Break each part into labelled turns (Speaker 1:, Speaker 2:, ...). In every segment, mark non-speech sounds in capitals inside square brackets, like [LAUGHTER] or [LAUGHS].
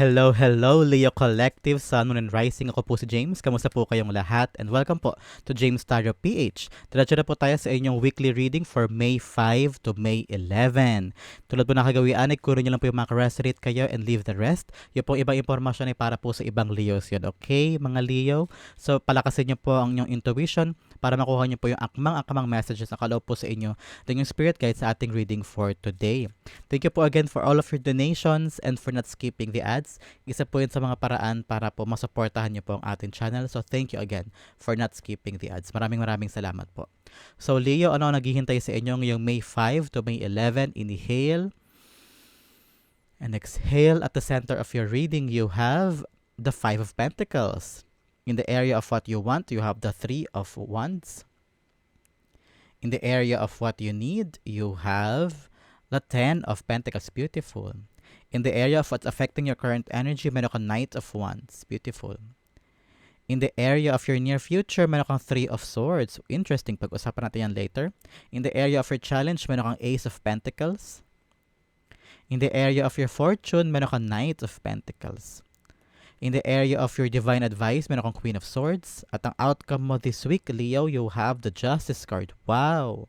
Speaker 1: Hello, hello, Leo Collective, Sun, Moon, and Rising. Ako po si James. Kamusta po kayong lahat? And welcome po to James Tarot PH. Diretso na po tayo sa inyong weekly reading for May 5 to May 11. Tulad po na kagawian, ay kunin nyo lang po yung mga resonate kayo and leave the rest. Yung po ibang impormasyon ay para po sa ibang Leos yun. Okay, mga Leo? So, palakasin nyo po ang inyong intuition para makuha nyo po yung akmang-akmang messages na kaloob po sa inyo ng yung spirit guide sa ating reading for today. Thank you po again for all of your donations and for not skipping the ads. Isa po yun sa mga paraan para po masuportahan niyo po ang ating channel. So thank you again for not skipping the ads. Maraming maraming salamat po. So Leo, ano ang naghihintay sa inyo ngayong May 5 to May 11? Inhale and exhale. At the center of your reading, you have the Five of Pentacles. In the area of what you want, you have the Three of Wands. In the area of what you need, you have the Ten of Pentacles. Beautiful. In the area of what's affecting your current energy, meron kang Knight of Wands. Beautiful. In the area of your near future, meron kang Three of Swords. Interesting, pag-usapan natin yan later. In the area of your challenge, meron kang Ace of Pentacles. In the area of your fortune, meron kang Knight of Pentacles. In the area of your divine advice, meron kang Queen of Swords. At ang outcome mo this week, Leo, you have the Justice card. Wow!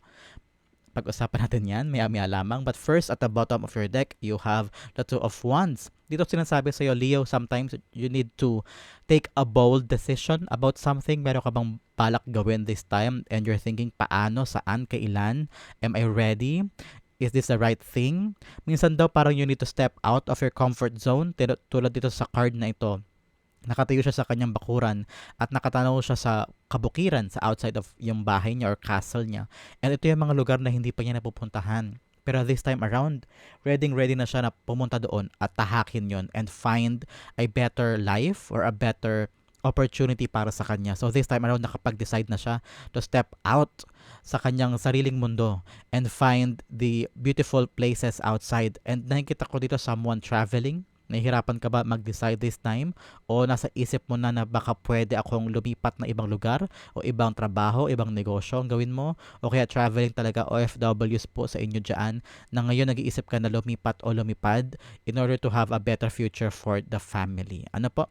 Speaker 1: Pag-usapan natin yan, maya-maya lamang. But first, at the bottom of your deck, you have the Two of Wands. Dito sinasabi sa iyo, Leo, sometimes you need to take a bold decision about something. Meron ka bang balak gawin this time and you're thinking, paano, saan, kailan? Am I ready? Is this the right thing? Minsan daw parang you need to step out of your comfort zone. Tulad dito sa card na ito nakatayo siya sa kanyang bakuran at nakatanaw siya sa kabukiran sa outside of yung bahay niya or castle niya. And ito yung mga lugar na hindi pa niya napupuntahan. Pero this time around, ready ready na siya na pumunta doon at tahakin yon and find a better life or a better opportunity para sa kanya. So this time around, nakapag-decide na siya to step out sa kanyang sariling mundo and find the beautiful places outside. And nakikita ko dito someone traveling Nahihirapan ka ba mag-decide this time? O nasa isip mo na na baka pwede akong lumipat na ibang lugar o ibang trabaho, ibang negosyo ang gawin mo? O kaya traveling talaga OFWs po sa inyo dyan na ngayon nag-iisip ka na lumipat o lumipad in order to have a better future for the family. Ano po?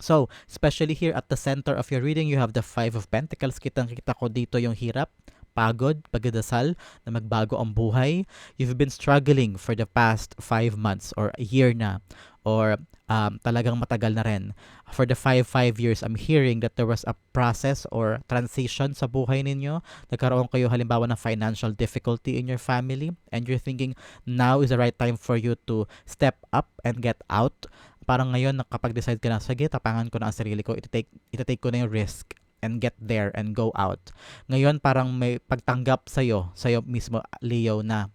Speaker 1: So, especially here at the center of your reading, you have the Five of Pentacles. Kitang-kita ko dito yung hirap, pagod, pagdadasal na magbago ang buhay. You've been struggling for the past five months or a year na or um, talagang matagal na rin. For the five, five years, I'm hearing that there was a process or transition sa buhay ninyo. Nagkaroon kayo halimbawa ng financial difficulty in your family and you're thinking now is the right time for you to step up and get out. Parang ngayon, nakapag-decide ka na, sige, tapangan ko na ang sarili ko, iti-take, iti-take ko na yung risk and get there and go out. Ngayon parang may pagtanggap sa iyo, sa iyo mismo Leo na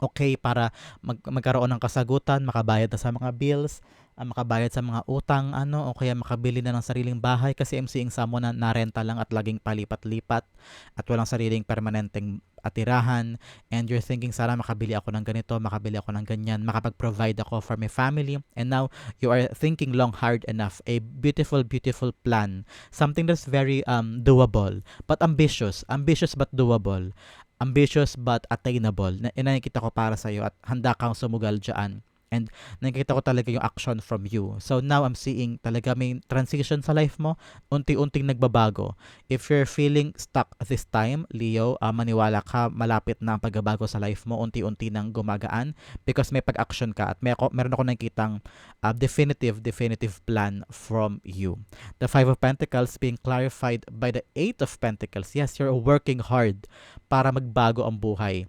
Speaker 1: okay para mag- magkaroon ng kasagutan, makabayad na sa mga bills, uh, makabayad sa mga utang, ano, o kaya makabili na ng sariling bahay kasi I'm seeing someone na narenta lang at laging palipat-lipat at walang sariling permanenteng atirahan. And you're thinking sana makabili ako ng ganito, makabili ako ng ganyan, makapag-provide ako for my family. And now you are thinking long hard enough a beautiful beautiful plan. Something that's very um doable but ambitious. Ambitious but doable. Ambitious but attainable. Na nakikita ko para sa iyo at handa kang sumugal diyan And nakikita ko talaga yung action from you. So now I'm seeing talaga may transition sa life mo, unti-unting nagbabago. If you're feeling stuck this time, Leo, uh, maniwala ka, malapit na ang pagbabago sa life mo, unti-unti nang gumagaan because may pag-action ka at may ako, meron ako nakikitang uh, definitive, definitive plan from you. The Five of Pentacles being clarified by the Eight of Pentacles. Yes, you're working hard para magbago ang buhay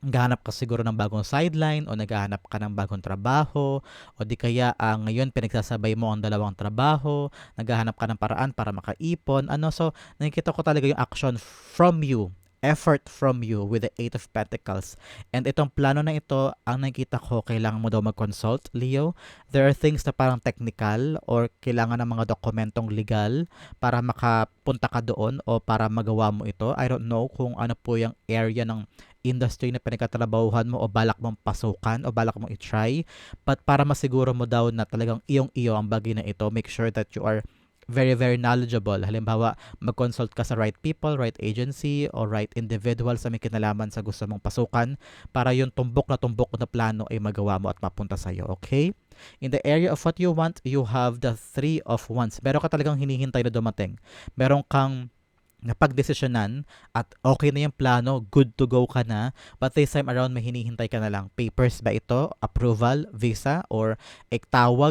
Speaker 1: naghahanap ka siguro ng bagong sideline o naghahanap ka ng bagong trabaho o di kaya uh, ngayon pinagsasabay mo ang dalawang trabaho, naghahanap ka ng paraan para makaipon, ano? So nakikita ko talaga yung action from you effort from you with the Eight of Pentacles. And itong plano na ito, ang nakita ko, kailangan mo daw mag-consult, Leo. There are things na parang technical or kailangan ng mga dokumentong legal para makapunta ka doon o para magawa mo ito. I don't know kung ano po yung area ng industry na pinagkatrabahuhan mo o balak mong pasukan o balak mong i-try. But para masiguro mo daw na talagang iyong iyo ang bagay na ito, make sure that you are very, very knowledgeable. Halimbawa, mag-consult ka sa right people, right agency, or right individual sa may kinalaman sa gusto mong pasukan para yung tumbok na tumbok na plano ay magawa mo at mapunta sa'yo. Okay? In the area of what you want, you have the three of wands. Meron ka talagang hinihintay na dumating. Meron kang napagdesisyonan at okay na yung plano, good to go ka na, but this time around may hinihintay ka na lang. Papers ba ito? Approval? Visa? Or a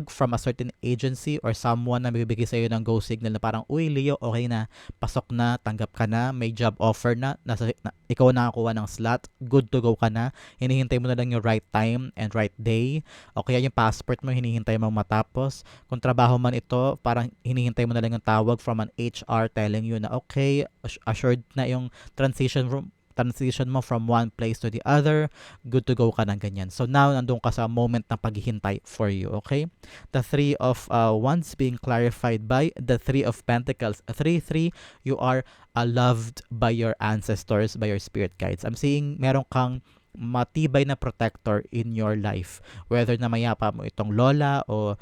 Speaker 1: from a certain agency or someone na bibigay sa'yo ng go signal na parang, uy Leo, okay na, pasok na, tanggap ka na, may job offer na, nasa, na ikaw nakakuha ng slot, good to go ka na, hinihintay mo na lang yung right time and right day, o kaya yung passport mo, hinihintay mo matapos. Kung trabaho man ito, parang hinihintay mo na lang yung tawag from an HR telling you na, okay, assured na yung transition from transition mo from one place to the other, good to go ka ng ganyan. So now, nandun ka sa moment na paghihintay for you, okay? The three of uh, wands being clarified by the three of pentacles. Three, three, you are uh, loved by your ancestors, by your spirit guides. I'm seeing meron kang matibay na protector in your life. Whether na mayapa mo itong lola o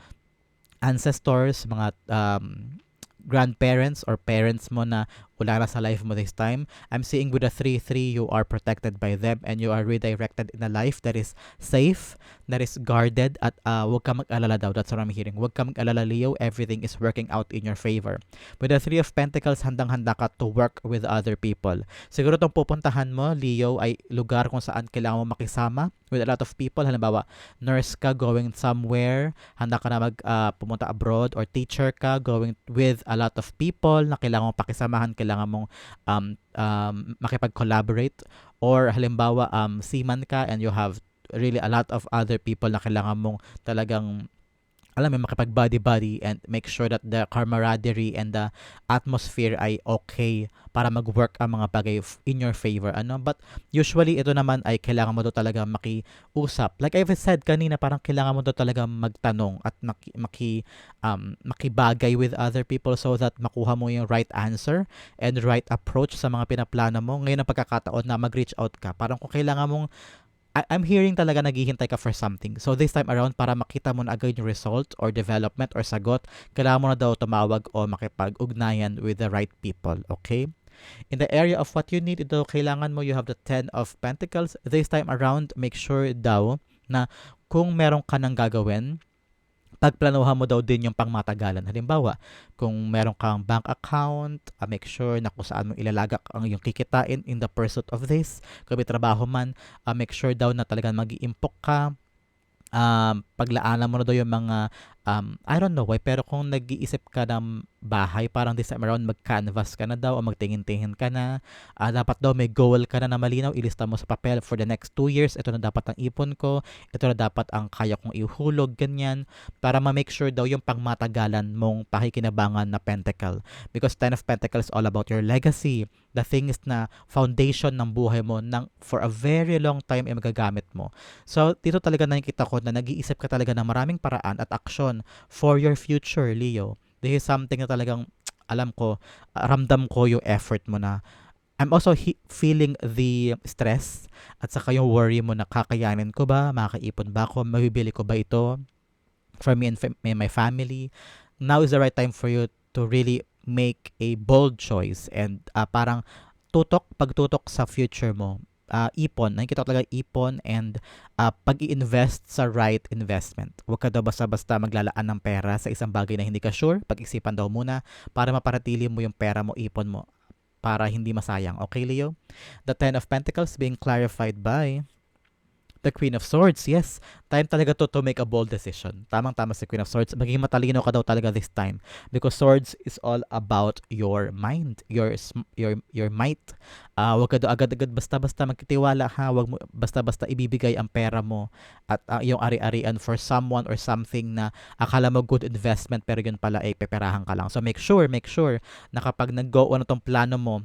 Speaker 1: ancestors, mga um, grandparents or parents mo na wala na sa life mo this time. I'm seeing with a 3-3, you are protected by them and you are redirected in a life that is safe, that is guarded, at uh, huwag ka mag-alala daw. That's what I'm hearing. Huwag ka mag-alala, Leo. Everything is working out in your favor. With the Three of Pentacles, handang-handa ka to work with other people. Siguro itong pupuntahan mo, Leo, ay lugar kung saan kailangan mo makisama with a lot of people. Halimbawa, nurse ka going somewhere, handa ka na mag uh, pumunta abroad, or teacher ka going with a lot of people na kailangan mo pakisamahan, kailangan mong um, um, makipag-collaborate or halimbawa um, seaman ka and you have really a lot of other people na kailangan mong talagang alam mo, makipag body-body and make sure that the camaraderie and the atmosphere ay okay para mag-work ang mga bagay in your favor. Ano? But usually, ito naman ay kailangan mo to talaga makiusap. Like I've said kanina, parang kailangan mo to talaga magtanong at maki, maki, um, makibagay with other people so that makuha mo yung right answer and right approach sa mga pinaplano mo. Ngayon ang pagkakataon na mag-reach out ka. Parang kung kailangan mong I- I'm hearing talaga naghihintay ka for something. So this time around, para makita mo na agad yung result or development or sagot, kailangan mo na daw tumawag o makipag-ugnayan with the right people. Okay? In the area of what you need, ito kailangan mo, you have the 10 of Pentacles. This time around, make sure daw na kung meron ka nang gagawin, pagplanuhan mo daw din yung pangmatagalan. Halimbawa, kung meron kang bank account, uh, make sure na kung saan mo ilalagak ang yung kikitain in the pursuit of this. Kung may trabaho man, uh, make sure daw na talagang mag iimpok ka, um, paglaanan mo na daw yung mga, um, I don't know why, pero kung nag-iisip ka ng bahay, parang this time around mag-canvas ka na daw o magtingin-tingin ka na, uh, dapat daw may goal ka na na malinaw, ilista mo sa papel for the next 2 years, ito na dapat ang ipon ko, ito na dapat ang kaya kong ihulog, ganyan, para ma-make sure daw yung pangmatagalan mong pakikinabangan na pentacle. Because 10 of Pentacles is all about your legacy, the thing is na foundation ng buhay mo ng for a very long time ay magagamit mo. So, dito talaga nakikita ko na nag-iisip ka talaga ng maraming paraan at aksyon for your future, Leo. This is something na talagang [TSK] alam ko, ramdam ko yung effort mo na I'm also he- feeling the stress at saka yung worry mo na kakayanin ko ba, makakaipon ba ako, mabibili ko ba ito for me and fa- my family. Now is the right time for you to really make a bold choice and uh, parang tutok, pagtutok sa future mo, uh, ipon, nakikita ko talaga ipon and uh, pag-i-invest sa right investment. Huwag ka daw basta-basta maglalaan ng pera sa isang bagay na hindi ka sure. Pag-isipan daw muna para maparatili mo yung pera mo, ipon mo para hindi masayang. Okay, Leo? The Ten of Pentacles being clarified by the Queen of Swords. Yes, time talaga to to make a bold decision. Tamang-tama si Queen of Swords. Magiging matalino ka daw talaga this time because Swords is all about your mind, your your your might. Uh, wag ka daw agad-agad basta-basta magtitiwala ha. Wag mo basta-basta ibibigay ang pera mo at uh, yung ari-arian for someone or something na akala mo good investment pero yun pala ay peperahan ka lang. So make sure, make sure na kapag nag-go on itong plano mo,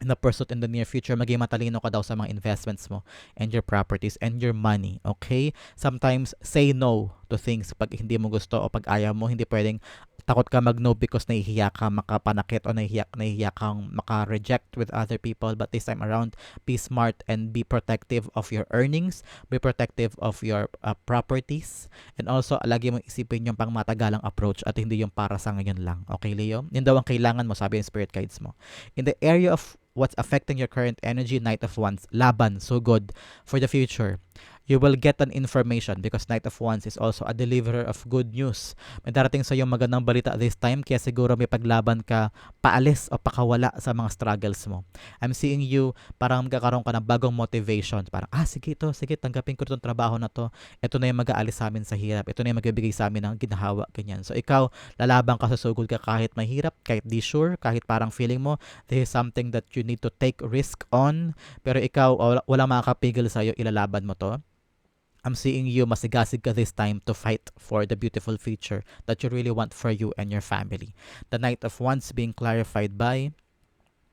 Speaker 1: na pursuit in the near future, maging matalino ka daw sa mga investments mo and your properties and your money, okay? Sometimes, say no to things pag hindi mo gusto o pag ayaw mo. Hindi pwedeng takot ka mag-no because nahihiya ka makapanakit o nahihiya, nahihiya kang maka-reject with other people. But this time around, be smart and be protective of your earnings, be protective of your uh, properties, and also lagi mo isipin yung pang matagalang approach at hindi yung para sa ngayon lang. Okay, Leo? Yun daw ang kailangan mo, sabi ng spirit guides mo. In the area of what's affecting your current energy, Knight of Wands, laban, so good for the future you will get an information because Knight of Wands is also a deliverer of good news. May darating sa iyo magandang balita this time kaya siguro may paglaban ka paalis o pakawala sa mga struggles mo. I'm seeing you parang magkakaroon ka ng bagong motivation. Parang, ah, sige to, sige, tanggapin ko itong trabaho na to. Ito na yung mag-aalis sa amin sa hirap. Ito na yung magbibigay sa amin ng ginahawa, ganyan. So, ikaw, lalaban ka sa sugod ka kahit mahirap, kahit di sure, kahit parang feeling mo, this is something that you need to take risk on. Pero ikaw, wala, wala makakapigil sa'yo, ilalaban mo to. I'm seeing you masigasig ka this time to fight for the beautiful future that you really want for you and your family. The Knight of Wands being clarified by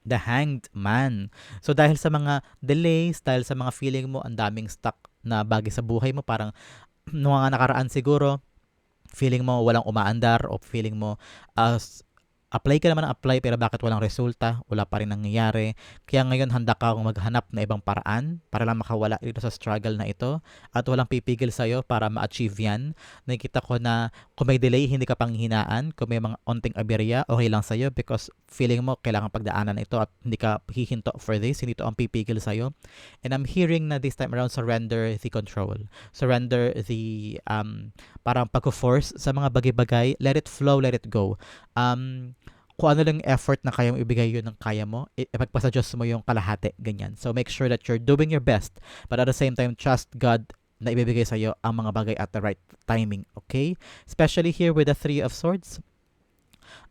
Speaker 1: the Hanged Man. So dahil sa mga delays, dahil sa mga feeling mo ang daming stuck na bagay sa buhay mo, parang [CLEARS THROAT] nung mga nakaraan siguro, feeling mo walang umaandar o feeling mo uh, apply ka naman ng apply pero bakit walang resulta, wala pa rin nangyayari. Kaya ngayon handa ka akong maghanap na ibang paraan para lang makawala dito sa struggle na ito at walang pipigil sa'yo para ma-achieve yan. Nakikita ko na kung may delay, hindi ka pang hinaan. Kung may mga onting aberya, okay lang sa'yo because feeling mo kailangan pagdaanan ito at hindi ka hihinto for this, hindi ito ang pipigil sa'yo. And I'm hearing na this time around, surrender the control. Surrender the um, parang pag-force sa mga bagay-bagay. Let it flow, let it go. Um, kung ano lang effort na kaya mo ibigay yun ng kaya mo, ipagpasa Diyos mo yung kalahati, ganyan. So make sure that you're doing your best, but at the same time, trust God na ibibigay sa iyo ang mga bagay at the right timing, okay? Especially here with the Three of Swords.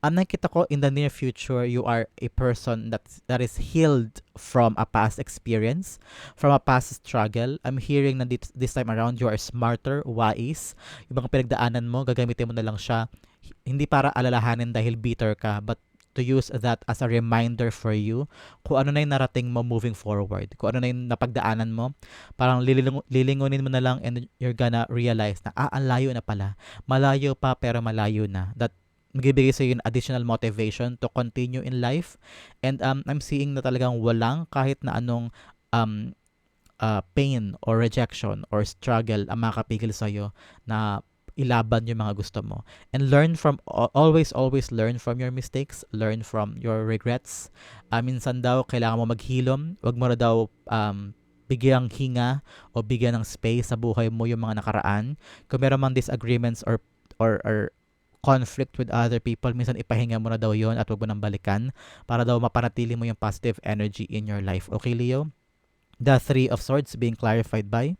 Speaker 1: Ang nakita ko in the near future, you are a person that that is healed from a past experience, from a past struggle. I'm hearing na this, this time around, you are smarter, wise. Yung mga pinagdaanan mo, gagamitin mo na lang siya hindi para alalahanin dahil bitter ka, but to use that as a reminder for you kung ano na yung narating mo moving forward. Kung ano na yung napagdaanan mo, parang liling- lilingunin mo na lang and you're gonna realize na, ah, ang layo na pala. Malayo pa pero malayo na. That magbibigay sa yung additional motivation to continue in life. And um, I'm seeing na talagang walang kahit na anong um, uh, pain or rejection or struggle ang makapigil sa'yo na ilaban yung mga gusto mo. And learn from, always, always learn from your mistakes, learn from your regrets. Uh, minsan daw, kailangan mo maghilom, wag mo na daw um, bigyang hinga o bigyan ng space sa buhay mo yung mga nakaraan. Kung meron mang disagreements or, or, or conflict with other people, minsan ipahinga mo na daw yon at wag mo nang balikan para daw mapanatili mo yung positive energy in your life. Okay, Leo? The Three of Swords being clarified by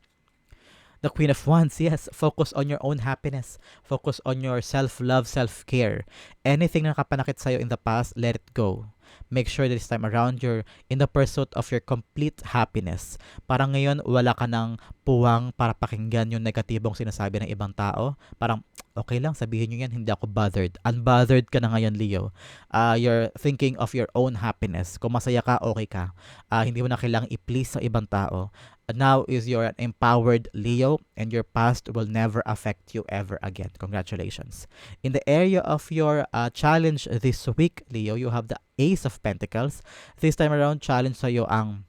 Speaker 1: the Queen of Wands, yes, focus on your own happiness. Focus on your self-love, self-care. Anything na nakapanakit sa'yo in the past, let it go. Make sure that this time around you're in the pursuit of your complete happiness. Parang ngayon, wala ka ng puwang para pakinggan yung negatibong sinasabi ng ibang tao. Parang, okay lang, sabihin nyo yan, hindi ako bothered. Unbothered ka na ngayon, Leo. Uh, you're thinking of your own happiness. Kung masaya ka, okay ka. Uh, hindi mo na kailangang i-please sa ibang tao now is your empowered Leo and your past will never affect you ever again. Congratulations. In the area of your uh, challenge this week, Leo, you have the Ace of Pentacles. This time around, challenge sa'yo ang,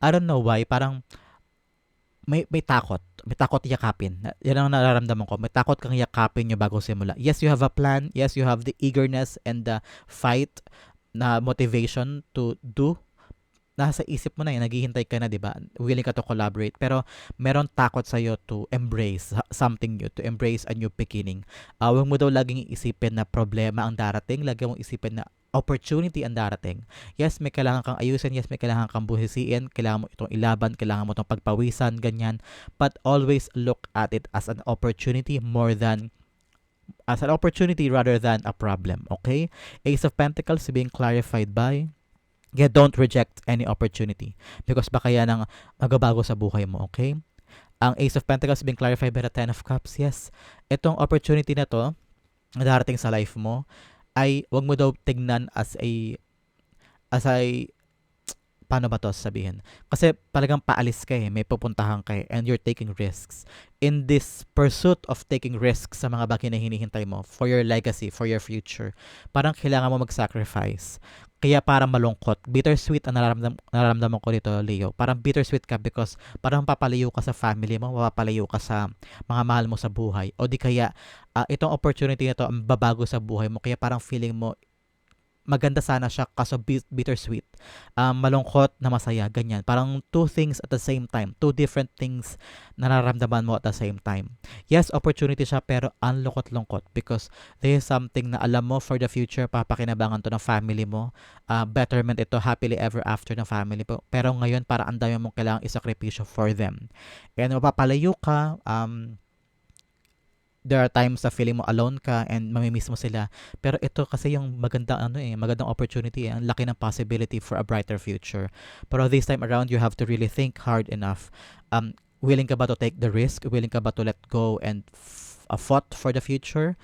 Speaker 1: I don't know why, parang may, may takot. May takot yakapin. Yan ang nararamdaman ko. May takot kang yakapin nyo bago simula. Yes, you have a plan. Yes, you have the eagerness and the fight na motivation to do nasa isip mo na yan, naghihintay ka na, di ba? Willing ka to collaborate. Pero meron takot sa'yo to embrace something new, to embrace a new beginning. Uh, huwag mo daw laging isipin na problema ang darating, lagi mong isipin na opportunity ang darating. Yes, may kailangan kang ayusin. Yes, may kailangan kang buhisiin. Kailangan mo itong ilaban. Kailangan mo itong pagpawisan, ganyan. But always look at it as an opportunity more than as an opportunity rather than a problem. Okay? Ace of Pentacles being clarified by Yeah, don't reject any opportunity because baka yan ang magabago sa buhay mo, okay? Ang Ace of Pentacles being clarified by the Ten of Cups, yes. Itong opportunity na to, na darating sa life mo, ay wag mo daw tignan as a as a paano ba to sabihin? Kasi talagang paalis ka eh, may pupuntahan ka eh, and you're taking risks. In this pursuit of taking risks sa mga bagay na hinihintay mo for your legacy, for your future, parang kailangan mo mag-sacrifice. Kaya parang malungkot. Bittersweet ang nararamdam, nararamdaman ko dito, Leo. Parang bittersweet ka because parang papalayo ka sa family mo, papalayo ka sa mga mahal mo sa buhay. O di kaya, uh, itong opportunity na to ang babago sa buhay mo. Kaya parang feeling mo, maganda sana siya kaso bittersweet. Um, malungkot na masaya, ganyan. Parang two things at the same time. Two different things na nararamdaman mo at the same time. Yes, opportunity siya pero unlungkot-lungkot because there is something na alam mo for the future, papakinabangan to ng family mo. Uh, betterment ito, happily ever after ng family mo. Pero ngayon, para ang dami mong kailangang isakripisyo for them. And mapapalayo ka, um, there are times na feeling mo alone ka and mamimiss mo sila. Pero ito kasi yung magandang ano eh, magandang opportunity eh, ang laki ng possibility for a brighter future. Pero this time around, you have to really think hard enough. Um, willing ka ba to take the risk? Willing ka ba to let go and f- uh, fought for the future?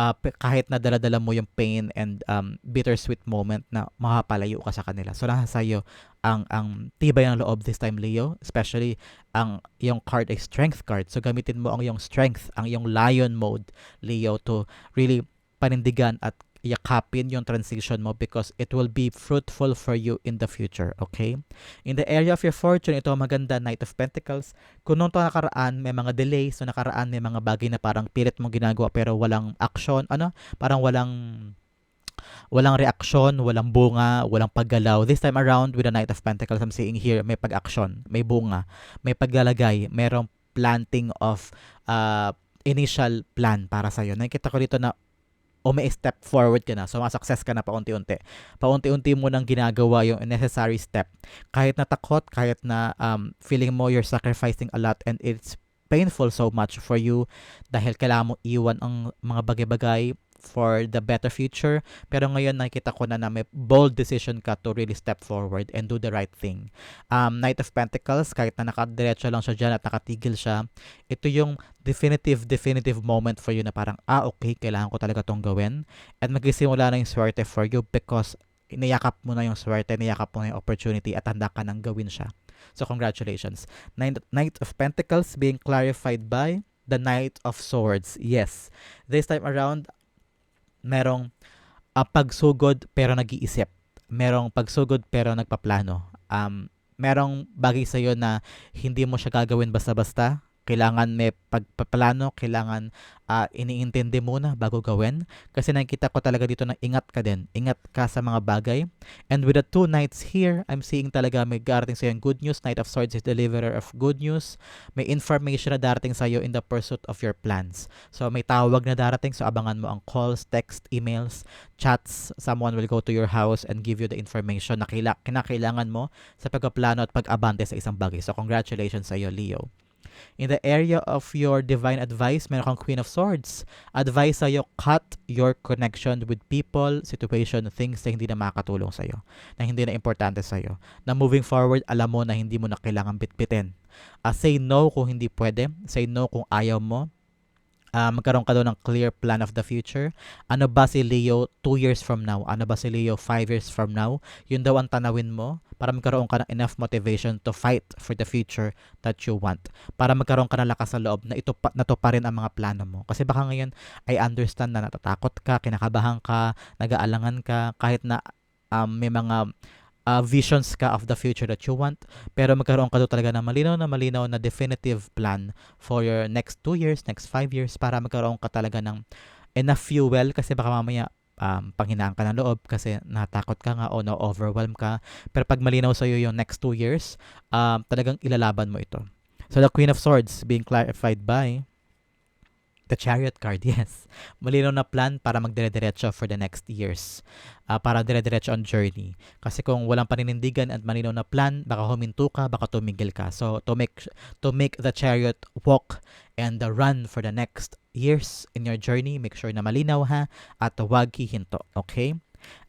Speaker 1: Uh, kahit na dala-dala mo yung pain and um, bittersweet moment na makapalayo ka sa kanila. So nasa sa'yo ang ang tibay ng loob this time Leo, especially ang yung card ay strength card. So gamitin mo ang yung strength, ang yung lion mode Leo to really panindigan at yakapin yung transition mo because it will be fruitful for you in the future, okay? In the area of your fortune, ito maganda, Knight of Pentacles. Kung nung nakaraan, may mga delays, so nakaraan may mga bagay na parang pilit mong ginagawa pero walang action, ano? Parang walang walang reaksyon, walang bunga, walang paggalaw. This time around with the Knight of Pentacles, I'm seeing here, may pag-action, may bunga, may paglalagay, merong planting of uh, initial plan para sa'yo. Nakikita ko dito na o may step forward ka na. So, success ka na paunti-unti. Paunti-unti mo nang ginagawa yung necessary step. Kahit na takot, kahit na um, feeling mo you're sacrificing a lot and it's painful so much for you dahil kailangan mo iwan ang mga bagay-bagay for the better future. Pero ngayon nakita ko na na may bold decision ka to really step forward and do the right thing. Um, Knight of Pentacles, kahit na nakadiretso lang siya dyan at nakatigil siya, ito yung definitive, definitive moment for you na parang, ah, okay, kailangan ko talaga tong gawin. At magsisimula na yung swerte for you because iniyakap mo na yung swerte, iniyakap mo na yung opportunity at handa ka nang gawin siya. So, congratulations. Knight of Pentacles being clarified by the Knight of Swords. Yes. This time around, merong uh, pagsugod pero nag-iisip. Merong pagsugod pero nagpaplano. Um, merong bagay sa iyo na hindi mo siya gagawin basta-basta kailangan may pagpaplano, kailangan uh, iniintindi muna bago gawin. Kasi nakikita ko talaga dito na ingat ka din. Ingat ka sa mga bagay. And with the two nights here, I'm seeing talaga may darating sa good news. Knight of Swords is deliverer of good news. May information na darating sa iyo in the pursuit of your plans. So may tawag na darating. So abangan mo ang calls, text, emails, chats. Someone will go to your house and give you the information na kinakailangan mo sa pagpaplano at pag-abante sa isang bagay. So congratulations sa iyo, Leo. In the area of your divine advice, meron kang Queen of Swords. Advice sa'yo, cut your connection with people, situation, things na hindi na makakatulong sa'yo, na hindi na importante sa'yo. Na moving forward, alam mo na hindi mo na kailangan bitbitin. Uh, say no kung hindi pwede. Say no kung ayaw mo uh, magkaroon ka daw ng clear plan of the future. Ano ba si Leo 2 years from now? Ano ba si Leo 5 years from now? Yun daw ang tanawin mo para magkaroon ka ng enough motivation to fight for the future that you want. Para magkaroon ka ng lakas sa loob na ito pa, na to pa rin ang mga plano mo. Kasi baka ngayon I understand na natatakot ka, kinakabahan ka, nag-aalangan ka, kahit na um, may mga uh, visions ka of the future that you want pero magkaroon ka talaga ng malinaw na malinaw na definitive plan for your next 2 years, next 5 years para magkaroon ka talaga ng enough fuel kasi baka mamaya um, panghinaan ka ng loob kasi natakot ka nga o na-overwhelm ka. Pero pag malinaw sa'yo yung next 2 years, um, talagang ilalaban mo ito. So the Queen of Swords being clarified by The Chariot card, [LAUGHS] yes. Malinaw na plan para magdire-diretso for the next years. Uh, para dire-diretso on journey. Kasi kung walang paninindigan at malinaw na plan, baka huminto ka, baka tumigil ka. So to make to make the chariot walk and the run for the next years in your journey, make sure na malinaw ha at huwag hihinto. Okay?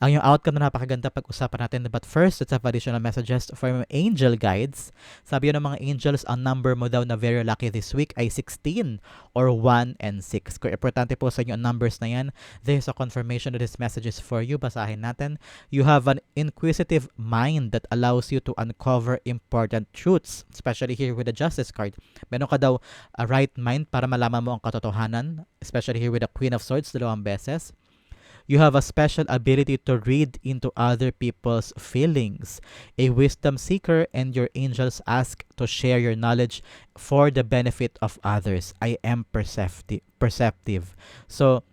Speaker 1: Ang yung outcome na napakaganda pag-usapan natin. But first, let's have additional messages from angel guides. Sabi yun ng mga angels, ang number mo daw na very lucky this week ay 16 or 1 and 6. Kung importante po sa inyo ang numbers na yan, there's a confirmation that this message is for you. Basahin natin. You have an inquisitive mind that allows you to uncover important truths, especially here with the justice card. Meron ka daw a right mind para malaman mo ang katotohanan, especially here with the Queen of Swords, dalawang beses. You have a special ability to read into other people's feelings. A wisdom seeker and your angels ask to share your knowledge for the benefit of others. I am percepti- perceptive. So,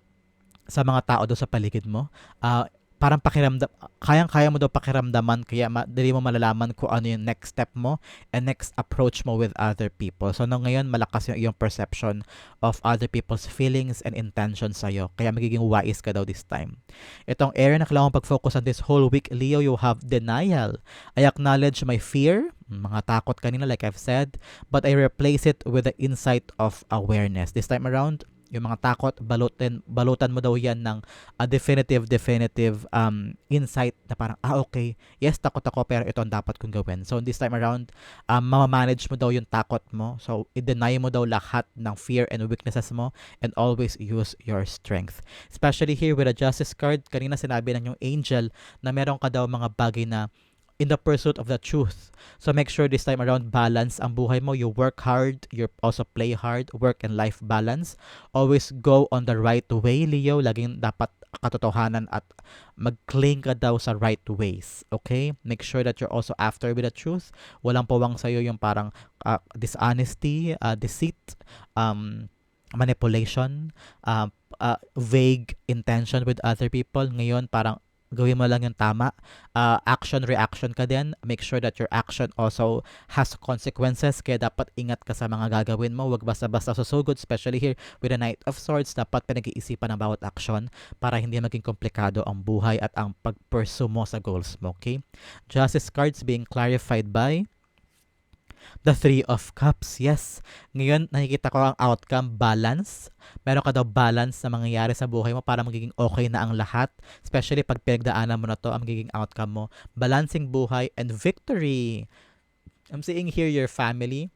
Speaker 1: sa mga tao doon sa paligid mo, uh, parang pakiramdam, kayang-kaya mo daw pakiramdaman kaya madali mo malalaman kung ano yung next step mo and next approach mo with other people. So, no, ngayon, malakas yung iyong perception of other people's feelings and intentions sa'yo. Kaya magiging wise ka daw this time. Itong area na kailangan pag-focus on this whole week, Leo, you have denial. I acknowledge my fear, mga takot kanina like I've said, but I replace it with the insight of awareness. This time around, yung mga takot, balutin, balutan mo daw yan ng a definitive, definitive um, insight na parang, ah, okay, yes, takot ako, pero ito ang dapat kong gawin. So, this time around, um, mamamanage mo daw yung takot mo. So, i-deny mo daw lahat ng fear and weaknesses mo and always use your strength. Especially here with a justice card, kanina sinabi ng yung angel na meron ka daw mga bagay na in the pursuit of the truth. So make sure this time around balance ang buhay mo. You work hard, you also play hard, work and life balance. Always go on the right way, Leo. Laging dapat katotohanan at mag-cling ka daw sa right ways. Okay? Make sure that you're also after with the truth. Walang pawang sa'yo yung parang uh, dishonesty, uh, deceit, um, manipulation, uh, uh, vague intention with other people. Ngayon, parang gawin mo lang yung tama. Uh, action, reaction ka din. Make sure that your action also has consequences. Kaya dapat ingat ka sa mga gagawin mo. Huwag basta-basta susugod, especially here with the Knight of Swords. Dapat pinag-iisipan ang bawat action para hindi maging komplikado ang buhay at ang pag-pursue mo sa goals mo. Okay? Justice cards being clarified by The Three of Cups, yes. Ngayon, nakikita ko ang outcome, balance. Meron ka daw balance na mangyayari sa buhay mo para magiging okay na ang lahat. Especially pag pinagdaanan mo na to, ang magiging outcome mo. Balancing buhay and victory. I'm seeing here your family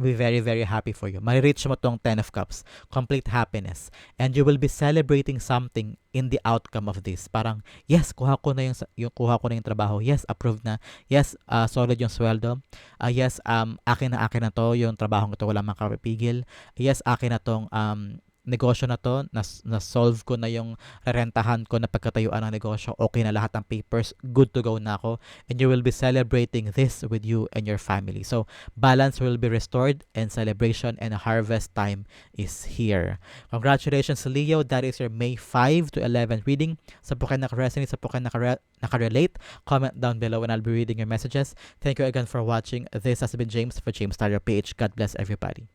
Speaker 1: be very, very happy for you. May-reach mo tong Ten of Cups. Complete happiness. And you will be celebrating something in the outcome of this. Parang, yes, kuha ko na yung, yung kuha ko na yung trabaho. Yes, approved na. Yes, uh, solid yung sweldo. Uh, yes, um, akin na akin na to. Yung trabaho ko to, wala makapipigil. Yes, akin na tong um, negosyo na to, nas, na-solve ko na yung rentahan ko na pagkatayuan ng negosyo, okay na lahat ng papers, good to go na ako, and you will be celebrating this with you and your family. So, balance will be restored and celebration and harvest time is here. Congratulations, Leo. That is your May 5 to 11 reading. Sa po kayo nakaresonate, sa po kayo nakare- nakarelate, comment down below and I'll be reading your messages. Thank you again for watching. This has been James for James Tyler PH. God bless everybody.